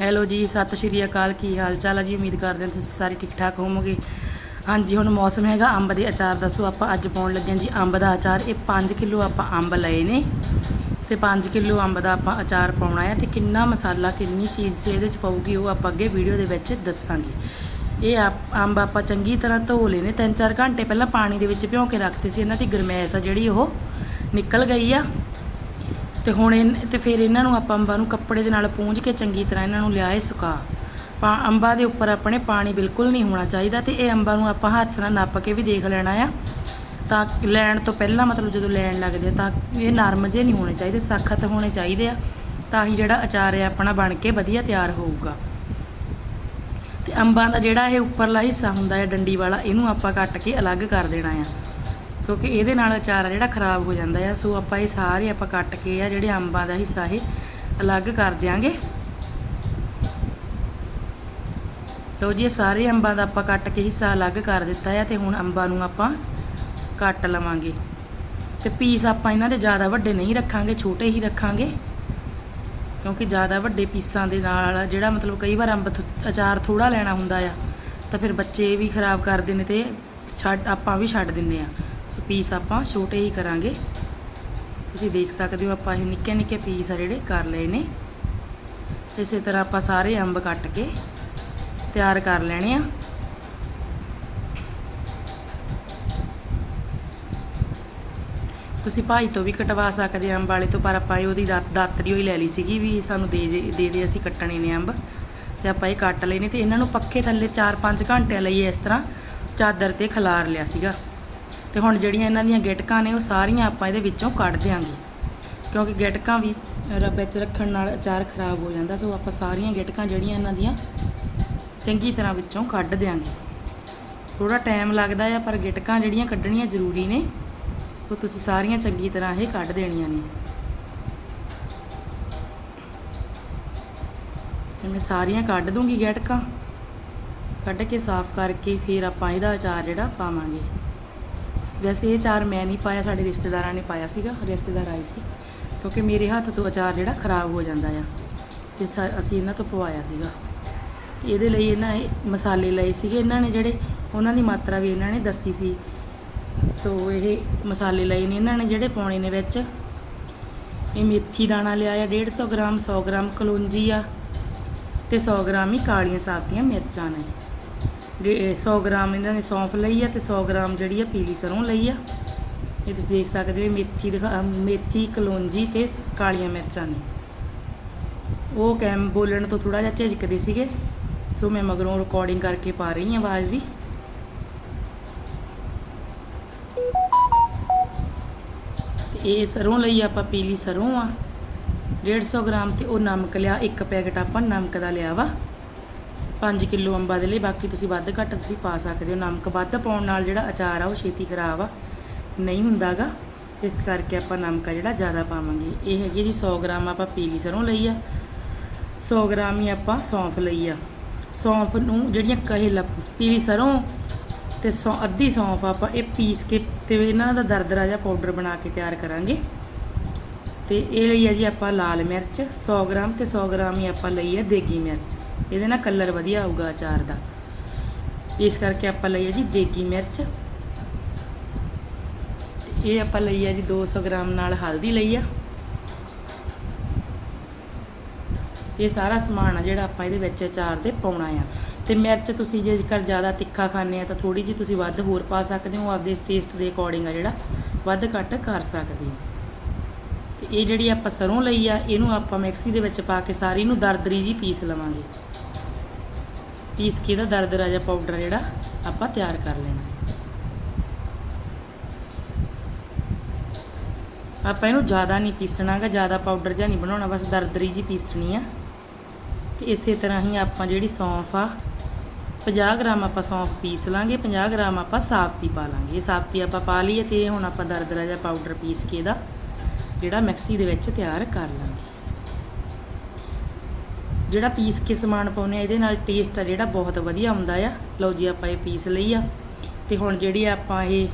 Hello ਜੀ, ਸਤਿ ਸ਼੍ਰੀ ਅਕਾਲ, ਕੀ ਹਾਲ ਚਾਲ ਹੈ ਜੀ? ਉਮੀਦ ਕਰਦੇ ਹਾਂ ਤੁਸੀਂ ਸਾਰੇ ਠੀਕ ਠਾਕ ਹੋਵੋਗੇ। ਹਾਂਜੀ, ਹੁਣ ਮੌਸਮ ਹੈਗਾ ਅੰਬ ਦੇ ਅਚਾਰ, ਦੱਸੋ ਆਪਾਂ ਅੱਜ ਪਾਉਣ ਲੱਗੇ ਹਾਂ ਜੀ ਅੰਬ ਦਾ ਅਚਾਰ। ਇਹ 5 ਕਿਲੋ ਆਪਾਂ ਅੰਬ ਲਏ ਨੇ ਤੇ 5 ਕਿਲੋ ਅੰਬ ਦਾ ਆਪਾਂ ਅਚਾਰ ਪਾਉਣਾ ਹੈ ਤੇ ਕਿੰਨਾ ਮਸਾਲਾ, ਕਿੰਨੀ ਚੀਜ਼ ਸੀ ਇਹਦੇ ਚ ਪਾਉਗੀ ਉਹ ਆਪਾਂ ਅੱਗੇ ਵੀਡੀਓ ਦੇ ਵਿੱਚ ਦੱਸਾਂਗੇ। ਇਹ ਆਪ- ਅੰਬ ਆਪਾਂ ਚੰਗੀ ਤਰ੍ਹਾਂ ਧੋ ਲਏ ਨੇ। 3-4 ਘੰਟੇ ਪਹਿਲਾਂ ਪਾਣੀ ਦੇ ਵਿੱਚ ਭਿਉਂ ਕੇ ਰੱਖਤੇ ਸੀ। ਇਹਨਾਂ ਦੀ ਗਰਮੈਸ਼ ਆ ਜਿਹੜੀ ਉਹ ਨਿਕਲ ਗਈ ਆ। ਤੇ ਹੁਣ ਇਹ ਤੇ ਫਿਰ ਇਹਨਾਂ ਨੂੰ ਆਪਾਂ ਅੰਬਾਂ ਨੂੰ ਕੱਪੜੇ ਦੇ ਨਾਲ ਪੂੰਝ ਕੇ ਚੰਗੀ ਤਰ੍ਹਾਂ ਇਹਨਾਂ ਨੂੰ ਲਿਆਏ ਸੁਕਾ। ਪਾ, ਅੰਬਾਂ ਦੇ ਉੱਪਰ ਆਪਣੇ ਪਾਣੀ ਬਿਲਕੁਲ ਨਹੀਂ ਹੋਣਾ ਚਾਹੀਦਾ ਤੇ ਇਹ ਅੰਬਾਂ ਨੂੰ ਆਪਾਂ ਹੱਥ ਨਾਲ ਨੱਪ ਕੇ ਵੀ ਦੇਖ ਲੈਣਾ ਆ। ਤਾਂ ਲੈਣ ਤੋਂ ਪਹਿਲਾਂ ਮਤਲਬ ਜਦੋਂ ਲੈਣ ਲੱਗਦੇ ਆ ਤਾਂ ਇਹ ਨਰਮ ਜੇ ਨਹੀਂ ਹੋਣੇ ਚਾਹੀਦੇ, ਸਖਤ ਹੋਣੇ ਚਾਹੀਦੇ ਆ। ਤਾਂ ਹੀ ਜਿਹੜਾ ਅਚਾਰ ਹੈ ਆਪਣਾ ਬਣ ਕੇ ਵਧੀਆ ਤਿਆਰ ਹੋਊਗਾ। ਤੇ ਅੰਬਾਂ ਦਾ ਜਿਹੜਾ ਇਹ ਉੱਪਰਲਾ ਹਿੱਸਾ ਹੁੰਦਾ ਹੈ ਡੰਡੀ ਵਾਲਾ, ਇਹਨੂੰ ਆਪਾਂ ਕੱਟ ਕੇ ਅਲੱਗ ਕਰ ਦੇਣਾ ਆ। ਕਿਉਂਕਿ ਇਹਦੇ ਨਾਲ ਅਚਾਰ ਆ ਜਿਹੜਾ ਖਰਾਬ ਹੋ ਜਾਂਦਾ ਆ, ਸੋ ਆਪਾਂ ਇਹ ਸਾਰੇ ਆਪਾਂ ਕੱਟ ਕੇ ਆ ਜਿਹੜੇ ਅੰਬਾਂ ਦਾ ਹਿੱਸਾ ਇਹ ਅਲੱਗ ਕਰ ਦਿਆਂਗੇ। ਲਓ ਜੀ, ਇਹ ਸਾਰੇ ਅੰਬਾਂ ਦਾ ਆਪਾਂ ਕੱਟ ਕੇ ਹਿੱਸਾ ਅਲੱਗ ਕਰ ਦਿੱਤਾ ਆ ਤੇ ਹੁਣ ਅੰਬਾਂ ਨੂੰ ਆਪਾਂ ਕੱਟ ਲਵਾਂਗੇ। ਤੇ ਪੀਸ ਆਪਾਂ ਇਹਨਾਂ ਦੇ ਜ਼ਿਆਦਾ ਵੱਡੇ ਨਹੀਂ ਰੱਖਾਂਗੇ, ਛੋਟੇ ਹੀ ਰੱਖਾਂਗੇ। ਕਿਉਂਕਿ ਜ਼ਿਆਦਾ ਵੱਡੇ ਪੀਸਾਂ ਦੇ ਨਾਲ ਜਿਹੜਾ ਮਤਲਬ ਕਈ ਵਾਰ ਅੰਬ ਅਚਾਰ ਥੋੜਾ ਲੈਣਾ ਹੁੰਦਾ ਆ, ਤਾਂ ਫਿਰ ਬੱਚੇ ਵੀ ਖਰਾਬ ਕਰਦੇ ਨੇ ਤੇ ਛੱਡ ਆਪਾਂ ਵੀ ਛੱਡ ਦਿੰਨੇ ਆ। ਪੀਸ ਆਪਾਂ ਛੋਟੇ ਹੀ ਕਰਾਂਗੇ। ਤੁਸੀਂ ਦੇਖ ਸਕਦੇ ਹੋ ਆਪਾਂ ਇਹ ਨਿੱਕੇ ਨਿੱਕੇ ਪੀਸ ਆ ਜਿਹੜੇ ਕਰ ਲਏ ਨੇ। ਇਸੇ ਤਰ੍ਹਾਂ ਆਪਾਂ ਸਾਰੇ ਅੰਬ ਕੱਟ ਕੇ ਤਿਆਰ ਕਰ ਲੈਣੇ ਆ। ਤੁਸੀਂ ਭਾਈ ਤੋਂ ਵੀ ਕਟਵਾ ਸਕਦੇ ਆ ਅੰਬ ਵਾਲੇ ਤੋਂ, ਪਰ ਆਪਾਂ ਇਹ ਉਹਦੀ ਦਾਤ- ਦਾਤਰੀ ਹੋਈ ਲੈ ਲਈ ਸੀਗੀ ਵੀ ਸਾਨੂੰ ਦੇ ਦੇ ਦੇ ਦੇ ਅਸੀਂ ਕੱਟਣੇ ਨੇ ਅੰਬ। ਤੇ ਆਪਾਂ ਇਹ ਕੱਟ ਲਏ ਨੇ ਤੇ ਇਹਨਾਂ ਨੂੰ ਪੱਖੇ ਥੱਲੇ 4-5 ਘੰਟਿਆਂ ਲਈ ਇਸ ਤਰ੍ਹਾਂ ਚਾਦਰ ਤੇ ਖਿਲਾਰ ਲਿਆ ਸੀਗਾ। ਤੇ ਹੁਣ ਜਿਹੜੀਆਂ ਇਹਨਾਂ ਦੀਆਂ ਗਿਟਕਾਂ ਨੇ ਉਹ ਸਾਰੀਆਂ ਆਪਾਂ ਇਹਦੇ ਵਿੱਚੋਂ ਕੱਢ ਦਿਆਂਗੇ। ਕਿਉਂਕਿ ਗਿਟਕਾਂ ਵੀ ਰ- ਵਿੱਚ ਰੱਖਣ ਨਾਲ ਅਚਾਰ ਖਰਾਬ ਹੋ ਜਾਂਦਾ, ਸੋ ਆਪਾਂ ਸਾਰੀਆਂ ਗਿਟਕਾਂ ਜਿਹੜੀਆਂ ਇਹਨਾਂ ਦੀਆਂ ਚੰਗੀ ਤਰ੍ਹਾਂ ਵਿੱਚੋਂ ਕੱਢ ਦਿਆਂਗੇ। ਥੋੜਾ ਟਾਈਮ ਲੱਗਦਾ ਆ, ਪਰ ਗਿਟਕਾਂ ਜਿਹੜੀਆਂ ਕੱਢਣੀਆਂ ਜ਼ਰੂਰੀ ਨੇ, ਸੋ ਤੁਸੀਂ ਸਾਰੀਆਂ ਚੰਗੀ ਤਰ੍ਹਾਂ ਇਹ ਕੱਢ ਦੇਣੀਆਂ ਨੇ। ਮੈਂ ਸਾਰੀਆਂ ਕੱਢ ਦੂੰਗੀ ਗੈਟਕਾਂ। ਕੱਢ ਕੇ ਸਾਫ਼ ਕਰਕੇ ਫਿਰ ਆਪਾਂ ਇਹਦਾ ਅਚਾਰ ਜਿਹੜਾ ਪਾਵਾਂਗੇ। ਵੈਸੇ ਇਹ ਚਾਰ ਮੈਂ ਨਹੀਂ ਪਾਇਆ, ਸਾਡੇ ਰਿਸ਼ਤੇਦਾਰਾਂ ਨੇ ਪਾਇਆ ਸੀਗਾ, ਰਿਸ਼ਤੇਦਾਰ ਆਏ ਸੀ। ਕਿਉਂਕਿ ਮੇਰੇ ਹੱਥ ਤੋਂ ਅਚਾਰ ਜਿਹੜਾ ਖਰਾਬ ਹੋ ਜਾਂਦਾ ਆ, ਤੇ ਸਾ- ਅਸੀਂ ਇਹਨਾਂ ਤੋਂ ਪਵਾਇਆ ਸੀਗਾ। ਤੇ ਇਹਦੇ ਲਈ ਇਹਨਾਂ ਮਸਾਲੇ ਲਏ ਸੀਗੇ, ਇਹਨਾਂ ਨੇ ਜਿਹੜੇ ਉਹਨਾਂ ਦੀ ਮਾਤਰਾ ਵੀ ਇਹਨਾਂ ਨੇ ਦੱਸੀ ਸੀ। ਸੋ ਇਹ ਮਸਾਲੇ ਲਏ ਨੇ, ਇਹਨਾਂ ਨੇ ਜਿਹੜੇ ਪਾਉਣੇ ਨੇ ਵਿੱਚ। ਇਹ ਮੇਥੀ ਦਾਣਾ ਲਿਆ ਆ 150 ਗ੍ਰਾਮ 100 ਗ੍ਰਾਮ ਕਲੌਂਜੀ ਆ, ਤੇ 100 ਗ੍ਰਾਮ ਹੀ ਕਾਲੀਆਂ ਸਾਬਤੀਆਂ ਮਿਰਚਾਂ ਨੇ। 100 ਗ੍ਰਾਮ ਇਹਨਾਂ ਨੇ ਸੌਂਫ ਲਈ ਆ ਤੇ 100 ਗ੍ਰਾਮ ਜਿਹੜੀ ਆ ਪੀਲੀ ਸਰੋਂ ਲਈ ਆ। ਇਹ ਤੁਸੀਂ ਦੇਖ ਸਕਦੇ ਹੋ, ਮੇਥੀ ਦਿਖਾ ਮੇਥੀ, ਕਲੌਂਜੀ ਤੇ ਕਾਲੀਆਂ ਮਿਰਚਾਂ ਨੇ। ਉਹ ਕੈਮ ਬੋਲਣ ਤੋਂ ਥੋੜਾ ਜਿਹਾ ਝਿਜਕਦੇ ਸੀਗੇ, ਸੋ ਮੈਂ ਮਗਰੋਂ ਰਿਕਾਰਡਿੰਗ ਕਰਕੇ ਪਾ ਰਹੀ ਹਾਂ ਆਵਾਜ਼ ਦੀ। ਇਹ ਸਰੋਂ ਲਈ ਆਪਾਂ ਪੀਲੀ ਸਰੋਂ ਆ। 150 ਗ੍ਰਾਮ ਤੇ ਉਹ ਨਮਕ ਲਿਆ, ਇੱਕ ਪੈਕਟ ਆਪਾਂ ਨਮਕ ਦਾ ਲਿਆ ਵਾ। 5 ਕਿਲੋ ਅੰਬਾਂ ਦੇ ਲਈ, ਬਾਕੀ ਤੁਸੀਂ ਵੱਧ ਘੱਟ ਤੁਸੀਂ ਪਾ ਸਕਦੇ ਹੋ। ਨਮਕ ਵੱਧ ਪਾਉਣ ਨਾਲ ਜਿਹੜਾ ਅਚਾਰ ਆ, ਉਹ ਛੇਤੀ ਖਰਾਬ ਆ, ਨਹੀਂ ਹੁੰਦਾਗਾ। ਇਸ ਕਰਕੇ ਆਪਾਂ ਨਮਕ ਆ ਜਿਹੜਾ ਜ਼ਿਆਦਾ ਪਾਵਾਂਗੇ। ਇਹ ਹੈਗੀ ਜੀ 100 ਗ੍ਰਾਮ ਆਪਾਂ ਪੀਲੀ ਸਰੋਂ ਲਈ ਆ। 100 ਗ੍ਰਾਮ ਹੀ ਆਪਾਂ ਸੌਂਫ ਲਈ ਆ। ਸੌਂਫ ਨੂੰ ਜਿਹੜੀਆਂ ਕਹੇ ਲ ਪੀਲੀ ਸਰੋਂ ਤੇ ਸੌ ਅੱਧੀ ਸੌਂਫ ਆਪਾਂ ਇਹ ਪੀਸ ਕੇ ਤੇ ਇਹਨਾਂ ਦਾ ਦਰਦਰਾ ਜਿਹਾ ਪਾਊਡਰ ਬਣਾ ਕੇ ਤਿਆਰ ਕਰਾਂਗੇ। ਤੇ ਇਹ ਲਈ ਆ ਜੀ ਆਪਾਂ ਲਾਲ ਮਿਰਚ 100 ਗ੍ਰਾਮ ਤੇ 100 ਗ੍ਰਾਮ ਹੀ ਆਪਾਂ ਲਈ ਆ ਦੇਗੀ ਮਿਰਚ। ਇਹਦੇ ਨਾਲ ਕਲਰ ਵਧੀਆ ਆਊਗਾ ਅਚਾਰ ਦਾ। ਇਸ ਕਰਕੇ ਆਪਾਂ ਲਈ ਹੈ ਜੀ ਦੇਗੀ ਮਿਰਚ। ਤੇ ਇਹ ਆਪਾਂ ਲਈ ਹੈ ਜੀ 200 ਗ੍ਰਾਮ ਨਾਲ ਹਲਦੀ ਲਈ ਆ ਇਹ ਸਾਰਾ ਸਮਾਨ ਆ ਜਿਹੜਾ ਆਪਾਂ ਇਹਦੇ ਵਿੱਚ ਅਚਾਰ ਦੇ ਪਾਉਣਾ ਆ। ਤੇ ਮਿਰਚ ਤੁਸੀਂ ਜੇਕਰ ਜ਼ਿਆਦਾ ਤਿੱਖਾ ਖਾਣੇ ਆ ਤਾਂ ਥੋੜੀ ਜੀ ਤੁਸੀਂ ਵੱਧ ਹੋਰ ਪਾ ਸਕਦੇ ਹੋ। ਆਪਦੇ ਟੇਸਟ ਦੇ ਅਕੋਰਡਿੰਗ ਆ ਜਿਹੜਾ। ਵੱਧ ਘੱਟ ਕਰ ਸਕਦੇ ਹੋ। ਇਹ ਜਿਹੜੀ ਆਪਾਂ ਸਰੋਂ ਲਈ ਆ, ਇਹਨੂੰ ਆਪਾਂ ਮਿਕਸੀ ਦੇ ਵਿੱਚ ਪਾ ਕੇ ਸਾਰੀ ਨੂੰ ਦਰਦਰੀ ਜੀ ਪੀਸ ਲਵਾਂਗੇ। ਪੀਸ ਕੇ ਇਹਦਾ ਦਰਦਰਾ ਜਿਹਾ ਪਾਊਡਰ ਜਿਹੜਾ ਆਪਾਂ ਤਿਆਰ ਕਰ ਲੈਣਾ ਆਪਾਂ ਇਹਨੂੰ ਜ਼ਿਆਦਾ ਨਹੀਂ ਪੀਸਣਾਗਾ, ਜ਼ਿਆਦਾ ਪਾਊਡਰ ਜਿਹਾ ਨਹੀਂ ਬਣਾਉਣਾ, ਬਸ ਦਰਦਰੀ ਜੀ ਪੀਸਣੀ ਆ। ਤੇ ਇਸੇ ਤਰ੍ਹਾਂ ਹੀ ਆਪਾਂ ਜਿਹੜੀ ਸੌਂਫ ਆ 50 ਗ੍ਰਾਮ ਆਪਾਂ ਸੌਂਫ ਪੀਸ ਲਾਂਗੇ 50 ਗ੍ਰਾਮ ਆਪਾਂ ਸਾਫਤੀ ਪਾ ਲਾਂਗੇ। ਇਹ ਸਾਫਤੀ ਆਪਾਂ ਪਾ ਲਈਏ ਤੇ ਹੁਣ ਆਪਾਂ ਦਰਦਰਾ ਜਿਹਾ ਪਾਊਡਰ ਪੀਸ ਕੇ ਇਹਦਾ ਜਿਹੜਾ ਮਿਕਸੀ ਦੇ ਵਿੱਚ ਤਿਆਰ ਕਰ ਲਾਂਗੇ। ਜਿਹੜਾ ਪੀਸ ਕੇ ਸਮਾਨ ਪਾਉਨੇ ਆ, ਇਹਦੇ ਨਾਲ ਟੇਸਟ ਆ ਜਿਹੜਾ ਬਹੁਤ ਵਧੀਆ ਆਉਂਦਾ ਆ। ਲਓ ਜੀ, ਆਪਾਂ ਇਹ ਪੀਸ ਲਈ ਆ। ਤੇ ਹੁਣ ਜਿਹੜੀ ਆਪਾਂ ਇਹ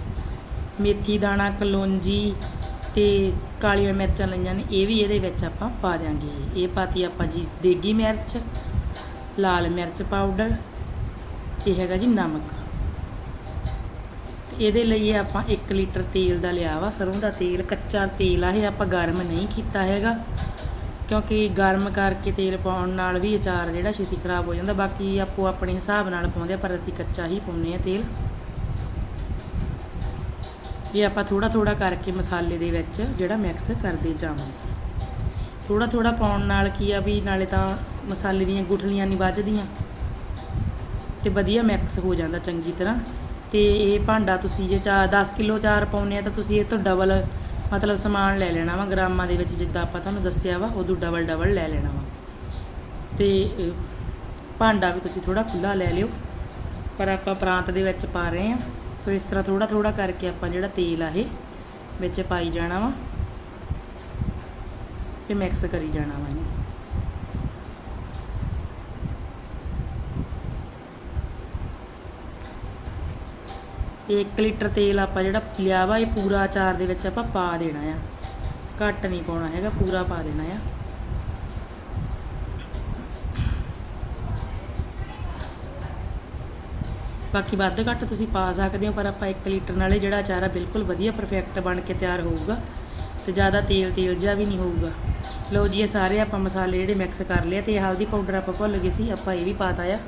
ਮੇਥੀ ਦਾਣਾ, ਕਲੌਂਜੀ ਤੇ ਕਾਲੀਆਂ ਮਿਰਚਾਂ ਲਈਆਂ ਨੇ, ਇਹ ਵੀ ਇਹਦੇ ਵਿੱਚ ਆਪਾਂ ਪਾ ਦਿਆਂਗੇ। ਇਹ ਪਾਤੀ ਆਪਾਂ ਜੀ ਦੇਗੀ ਮਿਰਚ, ਲਾਲ ਮਿਰਚ ਪਾਊਡਰ, ਇਹ ਹੈਗਾ ਜੀ ਨਮਕ। ਇਹਦੇ ਲਈ ਆਪਾਂ 1 ਲੀਟਰ ਤੇਲ ਦਾ ਲਿਆ ਵਾ, ਸਰੋਂ ਦਾ ਤੇਲ, ਕੱਚਾ ਤੇਲ ਆ, ਇਹ ਆਪਾਂ ਗਰਮ ਨਹੀਂ ਕੀਤਾ ਹੈਗਾ। ਕਿਉਂਕਿ ਗਰਮ ਕਰਕੇ ਤੇਲ ਪਾਉਣ ਨਾਲ ਵੀ ਅਚਾਰ ਜਿਹੜਾ ਛੇਤੀ ਖਰਾਬ ਹੋ ਜਾਂਦਾ, ਬਾਕੀ ਆਪੋ ਆਪਣੇ ਹਿਸਾਬ ਨਾਲ ਪਾਉਂਦੇ ਆ, ਪਰ ਅਸੀਂ ਕੱਚਾ ਹੀ ਪਾਉਂਦੇ ਆ ਤੇਲ। ਇਹ ਆਪਾਂ ਥੋੜਾ ਥੋੜਾ ਕਰਕੇ ਮਸਾਲੇ ਦੇ ਵਿੱਚ ਜਿਹੜਾ ਮਿਕਸ ਕਰਦੇ ਜਾਵਾਂਗੇ ਥੋੜਾ ਥੋੜਾ ਪਾਉਣ ਨਾਲ ਕੀ ਆ ਵੀ ਨਾਲੇ ਤਾਂ ਮਸਾਲੇ ਦੀਆਂ ਗੁਠਲੀਆਂ ਨਹੀਂ ਵੱਜਦੀਆਂ, ਤੇ ਵਧੀਆ ਮਿਕਸ ਹੋ ਜਾਂਦਾ ਚੰਗੀ ਤਰ੍ਹਾਂ। ਤੇ ਇਹ ਭਾਂਡਾ ਤੁਸੀਂ ਜੇ ਚਾ 10 ਕਿਲੋ ਚਾਰ ਪਾਉਨੇ ਆ ਤਾਂ ਤੁਸੀਂ ਇਹ ਤੋਂ ਡਬਲ ਮਤਲਬ ਸਮਾਨ ਲੈ ਲੈਣਾ ਵਾ, ਗ੍ਰਾਮਾਂ ਦੇ ਵਿੱਚ ਜਿੱਦਾਂ ਆਪਾਂ ਤੁਹਾਨੂੰ ਦੱਸਿਆ ਵਾ, ਉਦੋਂ ਡਬਲ ਡਬਲ ਲੈ ਲੈਣਾ ਵਾ। ਤੇ ਭਾਂਡਾ ਵੀ ਤੁਸੀਂ ਥੋੜਾ ਖੁੱਲਾ ਲੈ ਲਿਓ, ਪਰ ਆਪਾਂ ਪ੍ਰਾਂਤ ਦੇ ਵਿੱਚ ਪਾ ਰਹੇ ਆ। ਸੋ ਇਸ ਤਰ੍ਹਾਂ ਥੋੜਾ ਥੋੜਾ ਕਰਕੇ ਆਪਾਂ ਜਿਹੜਾ ਤੇਲ ਆ ਇਹ ਵਿੱਚ ਪਾਈ ਜਾਣਾ ਵਾ ਤੇ ਮਿਕਸ ਕਰੀ ਜਾਣਾ ਵਾ ਇਹਨੂੰ। ਇਹ 1 ਲੀਟਰ ਤੇਲ ਆਪਾਂ ਜਿਹੜਾ ਲਿਆ ਵਾ, ਇਹ ਪੂਰਾ ਅਚਾਰ ਦੇ ਵਿੱਚ ਆਪਾਂ ਪਾ ਦੇਣਾ ਆ। ਘੱਟ ਨਹੀਂ ਪਾਉਣਾ ਹੈਗਾ, ਪੂਰਾ ਪਾ ਦੇਣਾ ਆ। ਬਾਕੀ ਵੱਧ ਘੱਟ ਤੁਸੀਂ ਪਾ ਸਕਦੇ ਹੋ, ਪਰ ਆਪਾਂ 1 ਲੀਟਰ ਨਾਲੇ ਜਿਹੜਾ ਅਚਾਰ ਆ, ਬਿਲਕੁਲ ਵਧੀਆ ਪਰਫੈਕਟ ਬਣ ਕੇ ਤਿਆਰ ਹੋਊਗਾ। ਤੇ ਜ਼ਿਆਦਾ ਤੇਲ ਤੇਲ ਜਿਹਾ ਵੀ ਨਹੀਂ ਹੋਊਗਾ। ਲਓ ਜੀ, ਇਹ ਸਾਰੇ ਆਪਾਂ ਮਸਾਲੇ ਜਿਹੜੇ ਮਿਕਸ ਕਰ ਲਏ ਤੇ ਹਲਦੀ ਪਾਊਡਰ ਆਪਾਂ ਭੁੱਲ ਗਏ ਸੀ, ਆਪਾਂ ਇਹ ਵੀ ਪਾਤਾ ਆ।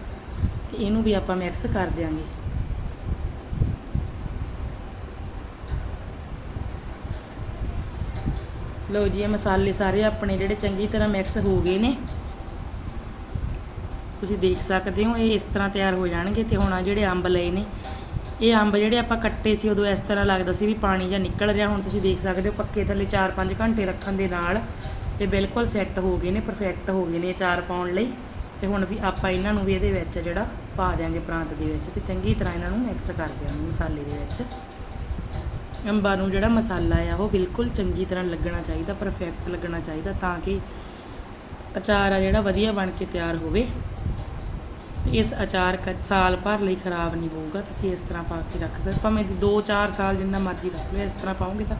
ਤੇ ਇਹਨੂੰ ਵੀ ਆਪਾਂ ਮਿਕਸ ਕਰ ਦਿਆਂਗੇ। ਲਓ ਜੀ, ਇਹ ਮਸਾਲੇ ਸਾਰੇ ਆਪਣੇ ਜਿਹੜੇ ਚੰਗੀ ਤਰ੍ਹਾਂ ਮਿਕਸ ਹੋ ਗਏ ਨੇ। ਤੁਸੀਂ ਦੇਖ ਸਕਦੇ ਹੋ, ਇਹ ਇਸ ਤਰ੍ਹਾਂ ਤਿਆਰ ਹੋ ਜਾਣਗੇ ਤੇ ਹੁਣ ਆ ਜਿਹੜੇ ਅੰਬ ਲਏ ਨੇ, ਇਹ ਅੰਬ ਜਿਹੜੇ ਆਪਾਂ ਕੱਟੇ ਸੀ, ਉਦੋਂ ਇਸ ਤਰ੍ਹਾਂ ਲੱਗਦਾ ਸੀ ਵੀ ਪਾਣੀ ਜਾਂ ਨਿਕਲ ਰਿਹਾ। ਹੁਣ ਤੁਸੀਂ ਦੇਖ ਸਕਦੇ ਹੋ, ਪੱਕੇ ਥੱਲੇ 4-5 ਘੰਟੇ ਰੱਖਣ ਦੇ ਨਾਲ ਇਹ ਬਿਲਕੁਲ ਸੈੱਟ ਹੋ ਗਏ ਨੇ ਪਰਫੈਕਟ ਹੋ ਗਏ ਨੇ ਅਚਾਰ ਪਾਉਣ ਲਈ। ਤੇ ਹੁਣ ਵੀ ਆਪਾਂ ਇਹਨਾਂ ਨੂੰ ਵੀ ਇਹਦੇ ਵਿੱਚ ਜਿਹੜਾ ਪਾ ਦਿਆਂਗੇ ਪ੍ਰਾਂਤ ਦੇ ਵਿੱਚ ਤੇ ਚੰਗੀ ਤਰ੍ਹਾਂ ਇਹਨਾਂ ਨੂੰ ਮਿਕਸ ਕਰ ਦਿਆਂਗੇ ਮਸਾਲੇ ਦੇ ਵਿੱਚ। ਅੰਬਾਂ ਨੂੰ ਜਿਹੜਾ ਮਸਾਲਾ ਆ, ਉਹ ਬਿਲਕੁਲ ਚੰਗੀ ਤਰ੍ਹਾਂ ਲੱਗਣਾ ਚਾਹੀਦਾ ਪਰਫੈਕਟ ਲੱਗਣਾ ਚਾਹੀਦਾ ਤਾਂ ਕਿ ਅਚਾਰ ਆ ਜਿਹੜਾ ਵਧੀਆ ਬਣ ਕੇ ਤਿਆਰ ਹੋਵੇ। ਤੇ ਇਸ ਅਚਾਰ ਕ, ਸਾਲ ਭਰ ਲਈ ਖਰਾਬ ਨਹੀਂ ਹੋਊਗਾ, ਤੁਸੀਂ ਇਸ ਤਰ੍ਹਾਂ ਪਾ ਕੇ ਰੱਖ ਸਕਦੇ ਭਾਵੇਂ 2-4 ਸਾਲ ਜਿੰਨਾ ਮਰਜ਼ੀ ਰੱਖ ਲਓ, ਇਸ ਤਰ੍ਹਾਂ ਪਾਉਂਗੇ ਤਾਂ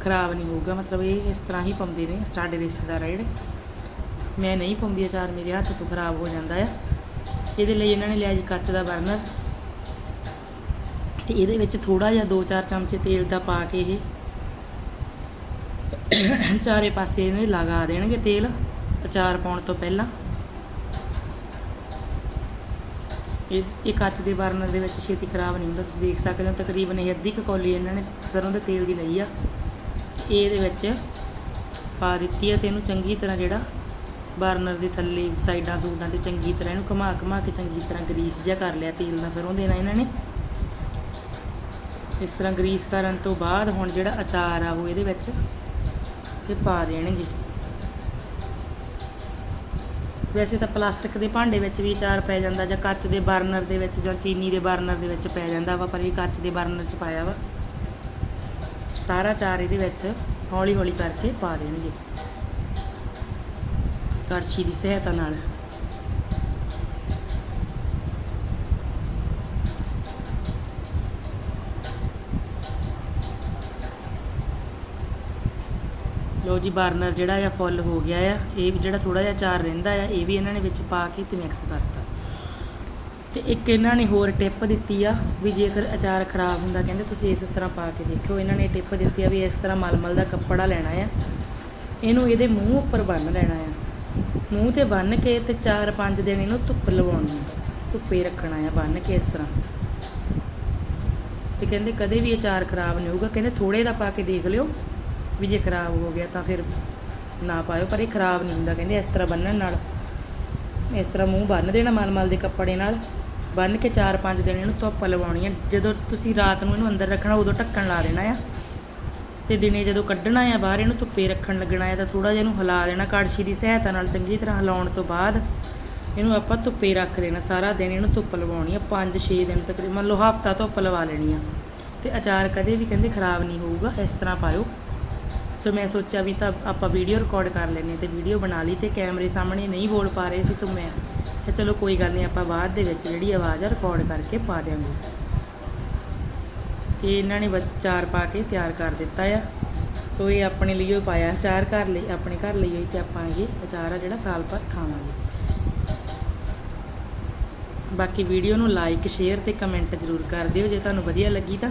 ਖਰਾਬ ਨਹੀਂ ਹੋਊਗਾ। ਮਤਲਬ ਇਹ ਇਸ ਤਰ੍ਹਾਂ ਹੀ ਪਾਉਂਦੇ ਨੇ ਸਾਡੇ ਰਿਸ਼ਤੇਦਾਰ ਆ ਜਿਹੜੇ। ਮੈਂ ਨਹੀਂ ਪਾਉਂਦੀ ਅਚਾਰ, ਮੇਰੇ ਹੱਥ ਤੋਂ ਖਰਾਬ ਹੋ ਜਾਂਦਾ ਆ। ਇਹਦੇ ਲਈ ਇਹਨਾਂ ਨੇ ਲਿਆ ਜੀ ਕੱਚ ਦਾ ਬਰਨਰ। ਤੇ ਇਹਦੇ ਵਿੱਚ ਥੋੜਾ ਜਿਹਾ 2-4 ਚਮਚੇ ਤੇਲ ਦਾ ਪਾ ਕੇ ਇਹ ਚਾਰੇ ਪਾਸੇ ਇਹਨੂੰ ਲਗਾ ਦੇਣਗੇ ਤੇਲ, ਅਚਾਰ ਪਾਉਣ ਤੋਂ ਪਹਿਲਾਂ। ਇਹ ਇਹ ਕੱਚ ਦੇ ਬਰਨਰ ਦੇ ਵਿੱਚ ਛੇਤੀ ਖਰਾਬ ਨਹੀਂ ਹੁੰਦਾ, ਤੁਸੀਂ ਦੇਖ ਸਕਦੇ ਹੋ ਤਕਰੀਬਨ ਇਹ ਅੱਧੀ ਕੌਲੀ ਇਹਨਾਂ ਨੇ ਸਰੋਂ ਦੇ ਤੇਲ ਦੀ ਲਈ ਆ। ਤੇ ਇਹਦੇ ਵਿੱਚ ਪਾ ਦਿੱਤੀ ਹੈ ਤੇ ਇਹਨੂੰ ਚੰਗੀ ਤਰ੍ਹਾਂ ਜਿਹੜਾ ਬਰਨਰ ਦੇ ਥੱਲੇ ਸਾਈਡਾਂ ਸੂਡਾਂ ਤੇ ਚੰਗੀ ਤਰ੍ਹਾਂ ਇਹਨੂੰ ਘੁਮਾ ਘੁਮਾ ਕੇ ਚੰਗੀ ਤਰ੍ਹਾਂ ਗਰੀਸ ਜਿਹਾ ਕਰ ਲਿਆ, ਤੇਲ ਨਾਲ ਸਰੋਂ ਦੇ ਨਾਲ ਇਹਨਾਂ ਨੇ। ਇਸ ਤਰ੍ਹਾਂ ਗਰੀਸ ਕਰਨ ਤੋਂ ਬਾਅਦ ਹੁਣ ਜਿਹੜਾ ਅਚਾਰ ਆ ਉਹ ਇਹਦੇ ਵਿੱਚ ਤੇ ਪਾ ਦੇਣਗੇ। ਵੈਸੇ ਤਾਂ ਪਲਾਸਟਿਕ ਦੇ ਭਾਂਡੇ ਵਿੱਚ ਵੀ ਅਚਾਰ ਪੈ ਜਾਂਦਾ ਜਾਂ ਕੱਚ ਦੇ ਬਰਨਰ ਦੇ ਵਿੱਚ ਜਾਂ ਚੀਨੀ ਦੇ ਬਰਨਰ ਦੇ ਵਿੱਚ ਪੈ ਜਾਂਦਾ ਵਾ, ਪਰ ਇਹ ਕੱਚ ਦੇ ਬਰਨਰ 'ਚ ਪਾਇਆ ਵਾ। ਸਾਰਾ ਅਚਾਰ ਇਹਦੇ ਵਿੱਚ ਹੌਲੀ ਹੌਲੀ ਕਰਕੇ ਪਾ ਦੇਣਗੇ। ਕੜਛੀ ਦੀ ਸਹਾਇਤਾ ਨਾਲ। ਲੋ ਜੀ ਬਾਰਨਰ ਜਿਹੜਾ ਆ ਫੁੱਲ ਹੋ ਗਿਆ ਆ। ਇਹ ਵੀ ਜਿਹੜਾ ਥੋੜਾ ਜਿਹਾ ਚਾਰ ਰਹਿੰਦਾ ਆ, ਇਹ ਵੀ ਇਹਨਾਂ ਨੇ ਵਿੱਚ ਪਾ ਕੇ ਤੇ ਮਿਕਸ ਕਰਤਾ। ਤੇ ਇੱਕ ਇਹਨਾਂ ਨੇ ਹੋਰ ਟਿਪ ਦਿੱਤੀ ਆ ਵੀ ਜੇਕਰ ਅਚਾਰ ਖਰਾਬ ਹੁੰਦਾ, ਕਹਿੰਦੇ ਤੁਸੀਂ ਇਸ ਤਰ੍ਹਾਂ ਪਾ ਕੇ ਦੇਖਿਓ। ਇਹਨਾਂ ਨੇ ਟਿਪ ਦਿੱਤੀ ਆ ਵੀ ਇਸ ਤਰ੍ਹਾਂ ਮਲਮਲ ਦਾ ਕੱਪੜਾ ਲੈਣਾ ਆ। ਇਹਨੂੰ ਇਹਦੇ ਮੂੰਹ ਉੱਪਰ ਬੰਨ ਲੈਣਾ ਆ। ਮੂੰਹ ਤੇ ਬੰਨ ਕੇ ਤੇ 4-5 ਦਿਨ ਇਹਨੂੰ ਧੁੱਪ ਲਵਾਉਣੀ ਆ। ਧੁੱਪੇ ਰੱਖਣਾ ਆ, ਬੰਨ ਕੇ ਇਸ ਤਰ੍ਹਾਂ। ਤੇ ਕਹਿੰਦੇ ਕਦੇ ਵੀ ਅਚਾਰ ਖਰਾਬ ਨਹੀਂ ਹੋਊਗਾ। ਕਹਿੰਦੇ ਥੋੜੇ ਦਾ ਪਾ ਕੇ ਦੇਖ ਲਿਓ। ਵੀ ਜੇ ਖਰਾਬ ਹੋ ਗਿਆ ਤਾਂ ਫਿਰ ਨਾ ਪਾਇਓ, ਪਰ ਇਹ ਖਰਾਬ ਨਹੀਂ ਹੁੰਦਾ, ਕਹਿੰਦੇ ਇਸ ਤਰ੍ਹਾਂ ਬੰਨਣ ਨਾਲ। ਇਸ ਤਰ੍ਹਾਂ ਮੂੰਹ ਬੰਨ ਦੇਣਾ ਮਲਮਲ ਦੇ ਕੱਪੜੇ ਨਾਲ। ਬੰਨ ਕੇ 4-5 ਦਿਨ ਇਹਨੂੰ ਧੁੱਪ ਲਵਾਉਣੀ ਹੈ ਜਦੋਂ ਤੁਸੀਂ ਰਾਤ ਨੂੰ ਇਹਨੂੰ ਅੰਦਰ ਰੱਖਣਾ, ਉਦੋਂ ਢੱਕਣ ਲਾ ਦੇਣਾ ਆ। ਤੇ ਦਿਨੇ ਜਦੋਂ ਕੱਢਣਾ ਆ ਬਾਹਰ, ਇਹਨੂੰ ਧੁੱਪੇ ਰੱਖਣ ਲੱਗਣਾ ਆ ਤਾਂ ਥੋੜਾ ਜਿਹਾ ਇਹਨੂੰ ਹਿਲਾ ਦੇਣਾ। ਕੜਛੀ ਦੀ ਸਹਾਇਤਾ ਨਾਲ ਚੰਗੀ ਤਰ੍ਹਾਂ ਹਿਲਾਉਣ ਤੋਂ ਬਾਅਦ ਇਹਨੂੰ ਆਪਾਂ ਧੁੱਪੇ ਰੱਖ ਦੇਣਾ। ਸਾਰਾ ਦਿਨ ਇਹਨੂੰ ਧੁੱਪ ਲਵਾਉਣੀ ਆ 5-6 ਦਿਨ ਤਕਰੀਬਨ ਮੰਨ ਲਓ ਹਫਤਾ ਧੁੱਪ ਲਵਾ ਲੈਣੀ ਆ। ਤੇ ਅਚਾਰ ਕਦੇ ਵੀ ਕਹਿੰਦੇ ਖਰਾਬ ਨਹੀਂ ਹੋਊਗਾ, ਇਸ ਤਰ੍ਹਾਂ ਪਾਇਓ। ਸੋ ਮੈਂ ਸੋਚਿਆ ਵੀ ਤਾਂ ਆਪਾਂ ਵੀਡੀਓ ਰਿਕਾਰਡ ਕਰ ਲੈਨੇ ਤੇ ਵੀਡੀਓ ਬਣਾ ਲਈ ਤੇ ਕੈਮਰੇ ਸਾਹਮਣੇ ਨਹੀਂ ਬੋਲ ਪਾ ਰਹੇ ਸੀ ਤਾਂ ਮੈਂ ਕਿਹਾ ਚਲੋ ਕੋਈ ਗੱਲ ਨਹੀਂ, ਆਪਾਂ ਬਾਅਦ ਦੇ ਵਿੱਚ ਜਿਹੜੀ ਆਵਾਜ਼ ਆ ਰਿਕਾਰਡ ਕਰਕੇ ਪਾ ਦਿਆਂਗੇ। ਤੇ ਇਹਨਾਂ ਨੇ ਬਸ ਚਾਰ ਪਾ ਕੇ ਤਿਆਰ ਕਰ ਦਿੱਤਾ ਆ। ਸੋ ਇਹ ਆਪਣੇ ਲਈ ਉਹ ਪਾਇਆ ਅਚਾਰ ਘਰ ਲਈ, ਆਪਣੇ ਘਰ ਲਈ ਹੋਈ ਤੇ ਆਪਾਂ ਇਹ ਅਚਾਰ ਆ ਜਿਹੜਾ ਸਾਲ ਭਰ ਖਾਵਾਂਗੇ। ਬਾਕੀ ਵੀਡੀਓ ਨੂੰ ਲਾਈਕ ਸ਼ੇਅਰ ਤੇ ਕਮੈਂਟ ਜ਼ਰੂਰ ਕਰ ਦਿਓ ਜੇ ਤੁਹਾਨੂੰ ਵਧੀਆ ਲੱਗੀ ਤਾਂ।